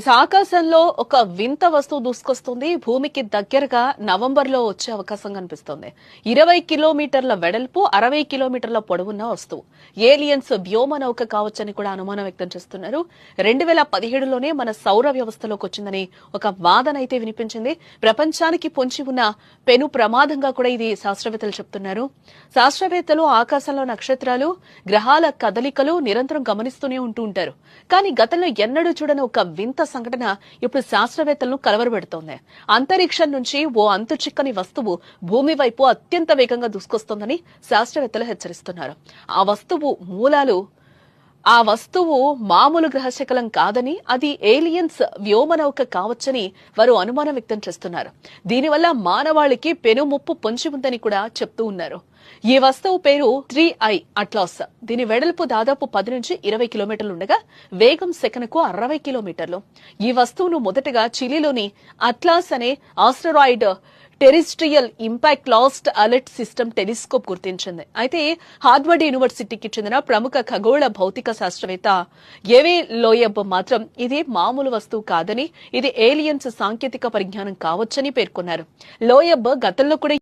Is ఆకాశంలో ఒక వింత వస్తువు దూసుకొస్తుంది. భూమికి దగ్గరగా నవంబర్లో వచ్చే అవకాశం కనిపిస్తుంది. ఇరవై కిలోమీటర్ల వెడల్పు అరవై కిలోమీటర్ల పొడవున్న వస్తువు. ఏలియన్స్ వ్యోమ నౌక కావచ్చని కూడా అనుమానం వ్యక్తం చేస్తున్నారు. రెండు వేల పదిహేడులోనే మన సౌర వ్యవస్థలోకి వచ్చిందని ఒక వాదన అయితే వినిపించింది. ప్రపంచానికి పొంచి ఉన్న పెను ప్రమాదంగా కూడా ఇది శాస్త్రవేత్తలు చెప్తున్నారు. శాస్త్రవేత్తలు ఆకాశంలో నక్షత్రాలు గ్రహాల కదలికలు నిరంతరం గమనిస్తూనే ఉంటూ ఉంటారు. కానీ గతంలో ఎన్నడూ చూడని ఒక వింత సంఘటన ఇప్పుడు శాస్త్రవేత్తలను కలవరపెడుతోంది. అంతరిక్షం నుంచి ఓ అంతు చిక్కని వస్తువు భూమి వైపు అత్యంత వేగంగా దూసుకొస్తోందని శాస్త్రవేత్తలు హెచ్చరిస్తున్నారు. ఆ వస్తువు మూలాలు ఆ వస్తువు మామూలు గ్రహశకలం కాదని అది ఏలియన్స్ వ్యోమనౌక కావచ్చని వారు అనుమానం వ్యక్తం చేస్తున్నారు. దీనివల్ల మానవాళికి పెను ముప్పు పొంచి ఉందని కూడా చెప్తూ ఉన్నారు. ఈ వస్తువు పేరు త్రీ ఐ అట్లాస్. దీని వెడల్పు దాదాపు పది నుంచి ఇరవై కిలోమీటర్లు ఉండగా వేగం సెకనుకు అరవై కిలోమీటర్లు. ఈ వస్తువును మొదటగా చిలీలోని అట్లాస్ అనే asteroid terrestrial impact last alert system telescope గుర్తించింది. అయితే హార్వర్డ్ యూనివర్సిటీకి చెందిన ప్రముఖ ఖగోళ భౌతిక శాస్త్రవేత్త ఏవే లోయబ్ మాత్రం ఇది మామూలు వస్తువు కాదని ఇది ఏలియన్స్ సాంకేతిక పరిజ్ఞానం కావచ్చని పేర్కొన్నారు. లోయబ్ గతంలో కూడా